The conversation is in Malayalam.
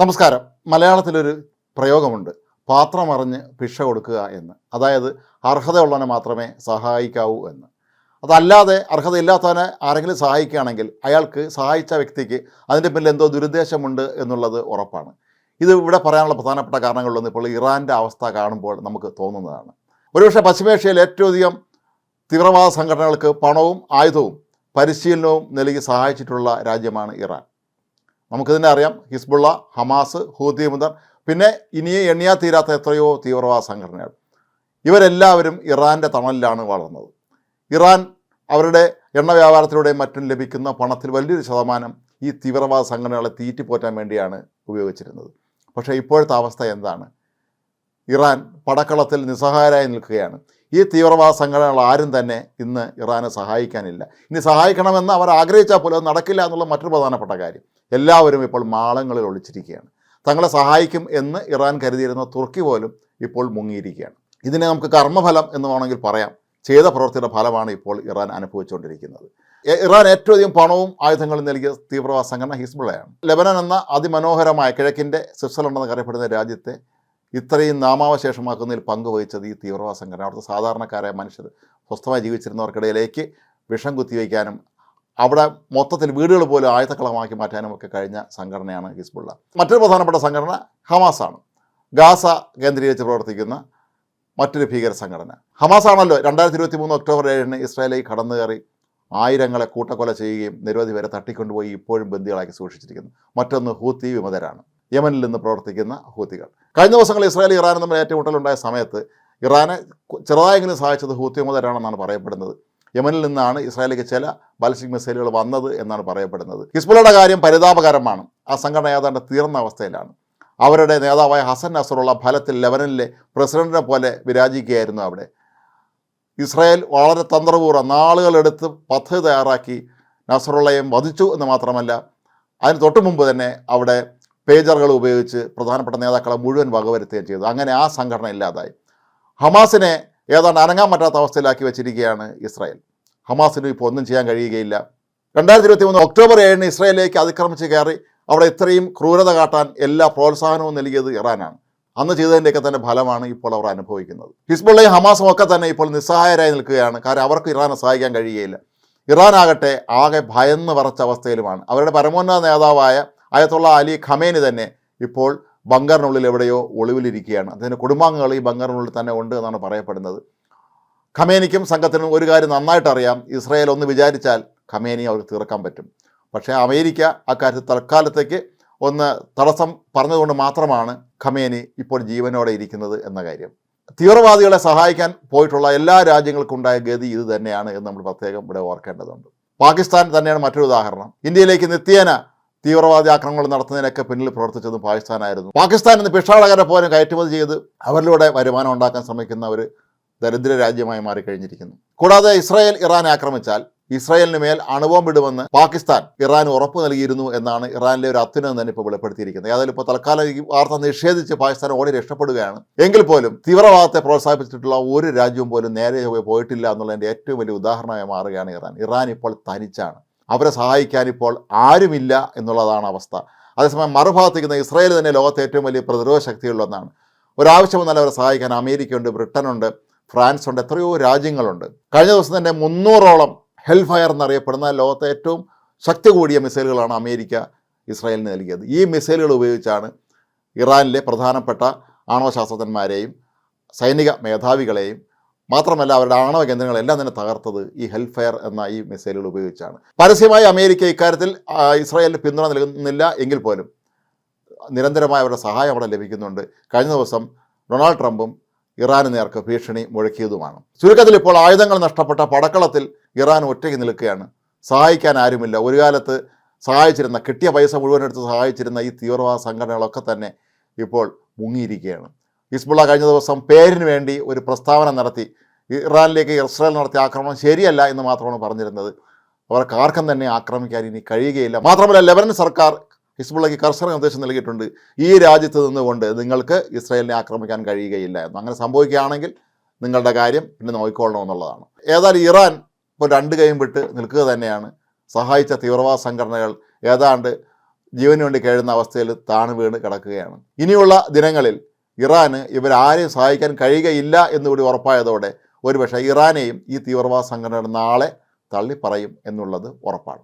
നമസ്കാരം. മലയാളത്തിലൊരു പ്രയോഗമുണ്ട്. പാത്രമറിഞ്ഞ് ഭിക്ഷ കൊടുക്കുക എന്ന്. അതായത് അർഹതയുള്ളവനെ മാത്രമേ സഹായിക്കാവൂ എന്ന്. അതല്ലാതെ അർഹതയില്ലാത്തവനെ ആരെങ്കിലും സഹായിക്കുകയാണെങ്കിൽ അയാൾക്ക് സഹായിച്ച വ്യക്തിക്ക് അതിന്റെ പിന്നിൽ എന്തോ ദുരുദ്ദേശമുണ്ട് എന്നുള്ളത് ഉറപ്പാണ്. ഇത് ഇവിടെ പറയാനുള്ള പ്രധാനപ്പെട്ട കാരണങ്ങളിലൊന്നും ഇപ്പോൾ ഇറാന്റെ അവസ്ഥ കാണുമ്പോൾ നമുക്ക് തോന്നുന്നതാണ്. ഒരുപക്ഷെ പശ്ചിമേഷ്യയിൽ ഏറ്റവും അധികം തീവ്രവാദ സംഘടനകൾക്ക് പണവും ആയുധവും പരിശീലനവും നൽകി സഹായിച്ചിട്ടുള്ള രാജ്യമാണ് ഇറാൻ. നമുക്കിതിനെ അറിയാം. ഹിസ്ബുള്ള ഹമാസ് ഹൂതി മുതൽ പിന്നെ ഇനിയും എണ്ണിയാ തീരാത്ത എത്രയോ തീവ്രവാദ സംഘടനകൾ. ഇവരെല്ലാവരും ഇറാന്റെ തണലിലാണ് വളർന്നത്. ഇറാൻ അവരുടെ എണ്ണ വ്യാപാരത്തിലൂടെയും മറ്റും ലഭിക്കുന്ന പണത്തിൽ വലിയൊരു ശതമാനം ഈ തീവ്രവാദ സംഘടനകളെ തീറ്റിപ്പോറ്റാൻ വേണ്ടിയാണ് ഉപയോഗിച്ചിരുന്നത്. പക്ഷേ ഇപ്പോഴത്തെ അവസ്ഥ എന്താണ്? ഇറാൻ പടക്കളത്തിൽ നിസ്സഹായരായി നിൽക്കുകയാണ്. ഈ തീവ്രവാദ സംഘടനകൾ ആരും തന്നെ ഇന്ന് ഇറാനെ സഹായിക്കാനില്ല. ഇനി സഹായിക്കണമെന്ന് അവർ ആഗ്രഹിച്ചാൽ പോലും നടക്കില്ല എന്നുള്ള മറ്റൊരു പ്രധാനപ്പെട്ട കാര്യം. എല്ലാവരും ഇപ്പോൾ മാളങ്ങളിൽ ഒളിച്ചിരിക്കുകയാണ്. തങ്ങളെ സഹായിക്കും എന്ന് ഇറാൻ കരുതിയിരുന്ന തുർക്കി പോലും ഇപ്പോൾ മുങ്ങിയിരിക്കുകയാണ്. ഇതിനെ നമുക്ക് കർമ്മഫലം എന്ന് വേണമെങ്കിൽ പറയാം. ചെയ്ത പ്രവൃത്തിയുടെ ഫലമാണ് ഇപ്പോൾ ഇറാൻ അനുഭവിച്ചുകൊണ്ടിരിക്കുന്നത്. ഇറാൻ ഏറ്റവും അധികം പണവും ആയുധങ്ങളും നൽകിയ തീവ്രവാദ സംഘടന ഹിസ്ബുള്ളയാണ്. ലെബനൻ എന്ന അതിമനോഹരമായ കിഴക്കിന്റെ സ്വിറ്റ്സർലൻഡ് എന്ന് അറിയപ്പെടുന്ന രാജ്യത്തെ ഇത്രയും നാമാവശേഷമാക്കുന്നതിൽ പങ്കുവഹിച്ചത് ഈ തീവ്രവാദ സംഘടന അവിടുത്തെ സാധാരണക്കാരായ മനുഷ്യർ സ്വസ്ഥമായി ജീവിച്ചിരുന്നവർക്കിടയിലേക്ക് വിഷം കുത്തിവെക്കാനും അവിടെ മൊത്തത്തിൽ വീടുകൾ പോലും ആയുധക്കളമാക്കി മാറ്റാനും ഒക്കെ കഴിഞ്ഞ സംഘടനയാണ് ഹിസ്ബുള്ള. മറ്റൊരു പ്രധാനപ്പെട്ട സംഘടന ഹമാസാണ്. ഗാസ കേന്ദ്രീകരിച്ച് പ്രവർത്തിക്കുന്ന മറ്റൊരു ഭീകര സംഘടന. ഹമാസാണല്ലോ രണ്ടായിരത്തി ഇരുപത്തി മൂന്ന് ഒക്ടോബർ ഏഴിന് ഇസ്രായേലിൽ കടന്നു കയറി ആയിരങ്ങളെ കൂട്ടക്കൊല ചെയ്യുകയും നിരവധി പേരെ തട്ടിക്കൊണ്ടുപോയി ഇപ്പോഴും ബന്ദികളാക്കി സൂക്ഷിച്ചിരിക്കുന്നു. മറ്റൊന്ന് ഹൂത്തി വിമതരാണ്. യമനിൽ നിന്ന് പ്രവർത്തിക്കുന്ന ഹൂത്തികൾ. കഴിഞ്ഞ ദിവസങ്ങളിൽ ഇസ്രായേൽ ഇറാനും തമ്മിൽ ഏറ്റുമുട്ടലുണ്ടായ സമയത്ത് ഇറാനെ ചെറുതായെങ്കിലും സഹായിച്ചത് ഹൂത്തി മുതലാണെന്നാണ് പറയപ്പെടുന്നത്. യമനിൽ നിന്നാണ് ഇസ്രായേലിക്ക് ചില ബാലിസ്റ്റിക് മിസൈലുകൾ വന്നത് എന്നാണ് പറയപ്പെടുന്നത്. ഹിസ്ബുള്ളയുടെ കാര്യം പരിതാപകരമാണ്. ആ സംഘടന ഏതാണ്ട് തീർന്ന അവസ്ഥയിലാണ്. അവരുടെ നേതാവായ ഹസൻ നസറുള്ള ഫലത്തിൽ ലെബനനിലെ പ്രസിഡന്റിനെ പോലെ വിരാജിക്കുകയായിരുന്നു അവിടെ. ഇസ്രായേൽ വളരെ തന്ത്രപൂർവം നാളുകളെടുത്ത് പദ്ധതി തയ്യാറാക്കി നസറുള്ളയും വധിച്ചു എന്ന് മാത്രമല്ല അതിന് തൊട്ട് മുമ്പ് തന്നെ അവിടെ പേജറുകൾ ഉപയോഗിച്ച് പ്രധാനപ്പെട്ട നേതാക്കളെ മുഴുവൻ വകവരുത്തുകയും ചെയ്തു. അങ്ങനെ ആ സംഘടന ഇല്ലാതായി. ഹമാസിനെ ഏതാണ്ട് അനങ്ങാൻ പറ്റാത്ത അവസ്ഥയിലാക്കി വെച്ചിരിക്കുകയാണ് ഇസ്രായേൽ. ഹമാസിന് ഇപ്പോൾ ഒന്നും ചെയ്യാൻ കഴിയുകയില്ല. രണ്ടായിരത്തി ഇരുപത്തി മൂന്ന് ഒക്ടോബർ ഏഴിന് ഇസ്രായേലിലേക്ക് അതിക്രമിച്ച് കയറി അവിടെ ഇത്രയും ക്രൂരത കാട്ടാൻ എല്ലാ പ്രോത്സാഹനവും നൽകിയത് ഇറാനാണ്. അന്ന് ചെയ്തതിന്റെയൊക്കെ തന്നെ ഫലമാണ് ഇപ്പോൾ അവർ അനുഭവിക്കുന്നത്. ഹിസ്ബുള്ളയും ഹമാസും ഒക്കെ തന്നെ ഇപ്പോൾ നിസ്സഹായരായി നിൽക്കുകയാണ്. കാരണം അവർക്ക് ഇറാനെ സഹായിക്കാൻ കഴിയുകയില്ല. ഇറാൻ ആകട്ടെ ആകെ ഭയന്ന് വറച്ച അവസ്ഥയിലുമാണ്. അവരുടെ പരമോന്നത നേതാവായ അയത്തുള്ള അലി ഖമേനി തന്നെ ഇപ്പോൾ ബങ്കറിനുള്ളിൽ എവിടെയോ ഒളിവിലിരിക്കുകയാണ്. അതിന്റെ കുടുംബാംഗങ്ങൾ ഈ ബങ്കറിനുള്ളിൽ തന്നെ ഉണ്ട് എന്നാണ് പറയപ്പെടുന്നത്. ഖമേനിക്കും സംഘത്തിനും ഒരു കാര്യം നന്നായിട്ട് അറിയാം. ഇസ്രായേൽ ഒന്ന് വിചാരിച്ചാൽ ഖമേനി അവർക്ക് തീർക്കാൻ പറ്റും. പക്ഷേ അമേരിക്ക അക്കാര്യത്തിൽ തൽക്കാലത്തേക്ക് ഒന്ന് തടസ്സം പറഞ്ഞതുകൊണ്ട് മാത്രമാണ് ഖമേനി ഇപ്പോൾ ജീവനോടെ ഇരിക്കുന്നത് എന്ന കാര്യം. തീവ്രവാദികളെ സഹായിക്കാൻ പോയിട്ടുള്ള എല്ലാ രാജ്യങ്ങൾക്കും ഉണ്ടായ ഗതി ഇത് തന്നെയാണ് എന്ന് നമ്മൾ പ്രത്യേകം ഇവിടെ ഓർക്കേണ്ടതുണ്ട്. പാകിസ്ഥാൻ തന്നെയാണ് മറ്റൊരു ഉദാഹരണം. ഇന്ത്യയിലേക്ക് നിത്യേന തീവ്രവാദി ആക്രമണങ്ങൾ നടത്തുന്നതിനൊക്കെ പിന്നിൽ പ്രവർത്തിച്ചതും പാകിസ്ഥാനായിരുന്നു. പാകിസ്ഥാൻ ഇന്ന് ഭിക്ഷാടകരെ പോലും കയറ്റുമതി ചെയ്ത് അവരിലൂടെ വരുമാനം ഉണ്ടാക്കാൻ ശ്രമിക്കുന്ന ഒരു ദരിദ്ര രാജ്യമായി മാറിക്കഴിഞ്ഞിരിക്കുന്നു. കൂടാതെ ഇസ്രായേൽ ഇറാനെ ആക്രമിച്ചാൽ ഇസ്രായേലിന് മേൽ അണുബോംബിടുമെന്ന് പാകിസ്ഥാൻ ഇറാൻ ഉറപ്പ് നൽകിയിരുന്നു എന്നാണ് ഇറാനിലെ ഒരു അത്യുനം തന്നെ ഇപ്പോൾ വെളിപ്പെടുത്തിയിരിക്കുന്നത്. ഏതായാലും ഇപ്പോൾ തൽക്കാലം ഈ വാർത്ത നിഷേധിച്ച് പാകിസ്ഥാൻ ഓടി രക്ഷപ്പെടുകയാണ്. എങ്കിൽ പോലും തീവ്രവാദത്തെ പ്രോത്സാഹിപ്പിച്ചിട്ടുള്ള ഒരു രാജ്യവും പോലും നേരെ പോയിട്ടില്ല എന്നുള്ളതിന്റെ ഏറ്റവും വലിയ ഉദാഹരണമായി മാറുകയാണ് ഇറാൻ. ഇറാൻ ഇപ്പോൾ തനിച്ചാണ്. അവരെ സഹായിക്കാൻ ഇപ്പോൾ ആരുമില്ല എന്നുള്ളതാണ് അവസ്ഥ. അതേസമയം മറുഭാഗത്തേക്കുന്ന ഇസ്രായേൽ തന്നെ ലോകത്തെ ഏറ്റവും വലിയ പ്രതിരോധ ശക്തികളിലൊന്നാണ് ഒരാവശ്യം വന്നാൽ അവരെ സഹായിക്കാൻ അമേരിക്കയുണ്ട് ബ്രിട്ടനുണ്ട് ഫ്രാൻസ് ഉണ്ട് എത്രയോ രാജ്യങ്ങളുണ്ട്. കഴിഞ്ഞ ദിവസം തന്നെ മുന്നൂറോളം ഹെൽ ഫയർ എന്നറിയപ്പെടുന്ന ലോകത്തെ ഏറ്റവും ശക്തി കൂടിയ മിസൈലുകളാണ് അമേരിക്ക ഇസ്രായേലിന് നൽകിയത്. ഈ മിസൈലുകൾ ഉപയോഗിച്ചാണ് ഇറാനിലെ പ്രധാനപ്പെട്ട ആണവശാസ്ത്രജ്ഞന്മാരെയും സൈനിക മേധാവികളെയും മാത്രമല്ല അവരുടെ ആണവ കേന്ദ്രങ്ങളെല്ലാം തന്നെ തകർത്തത് ഈ ഹെൽഫെയർ എന്ന ഈ മിസൈലുകൾ ഉപയോഗിച്ചാണ്. പരസ്യമായി അമേരിക്ക ഇക്കാര്യത്തിൽ ഇസ്രായേലിന് പിന്തുണ നൽകുന്നില്ല എങ്കിൽ പോലും നിരന്തരമായ അവരുടെ സഹായം അവിടെ ലഭിക്കുന്നുണ്ട്. കഴിഞ്ഞ ദിവസം ഡൊണാൾഡ് ട്രംപും ഇറാന് നേർക്ക് ഭീഷണി മുഴക്കിയതുമാണ്. ചുരുക്കത്തിൽ ഇപ്പോൾ ആയുധങ്ങൾ നഷ്ടപ്പെട്ട പടക്കളത്തിൽ ഇറാൻ ഒറ്റയ്ക്ക് നിൽക്കുകയാണ്. സഹായിക്കാൻ ആരുമില്ല. ഒരു കാലത്ത് സഹായിച്ചിരുന്ന കിട്ടിയ പൈസ മുഴുവൻ എടുത്ത് സഹായിച്ചിരുന്ന ഈ തീവ്രവാദ സംഘടനകളൊക്കെ തന്നെ ഇപ്പോൾ മുങ്ങിയിരിക്കുകയാണ്. ഹിസ്ബുള്ള കഴിഞ്ഞ ദിവസം പേരിന് വേണ്ടി ഒരു പ്രസ്താവന നടത്തി. ഇറാനിലേക്ക് ഇസ്രായേൽ നടത്തിയ ആക്രമണം ശരിയല്ല എന്ന് മാത്രമാണ് പറഞ്ഞിരുന്നത്. അവർക്ക് ആർക്കും തന്നെ ആക്രമിക്കാൻ ഇനി കഴിയുകയില്ല. മാത്രമല്ല ലെബനൻ സർക്കാർ ഹിസ്ബുള്ളയ്ക്ക് കർശന നിർദ്ദേശം നൽകിയിട്ടുണ്ട്. ഈ രാജ്യത്ത് നിന്നുകൊണ്ട് നിങ്ങൾക്ക് ഇസ്രായേലിനെ ആക്രമിക്കാൻ കഴിയുകയില്ല എന്ന്. അങ്ങനെ സംഭവിക്കുകയാണെങ്കിൽ നിങ്ങളുടെ കാര്യം പിന്നെ നോക്കിക്കൊള്ളണം എന്നുള്ളതാണ് ഏതായാലും ഇറാൻ ഇപ്പോൾ രണ്ട് കൈയും വിട്ട് നിൽക്കുക തന്നെയാണ്. സഹായിച്ച തീവ്രവാദ സംഘടനകൾ ഏതാണ്ട് ജീവന് വേണ്ടി കഴിയുന്ന അവസ്ഥയിൽ താണു വീണ് കിടക്കുകയാണ്. ഇനിയുള്ള ദിനങ്ങളിൽ ഇറാന് ഇവരാരെയും സഹായിക്കാൻ കഴിയുകയില്ല എന്നുകൂടി ഉറപ്പായതോടെ ഒരുപക്ഷെ ഇറാനെയും ഈ തീവ്രവാദ സംഘടന നാളെ തള്ളിപ്പറയും എന്നുള്ളത് ഉറപ്പാണ്.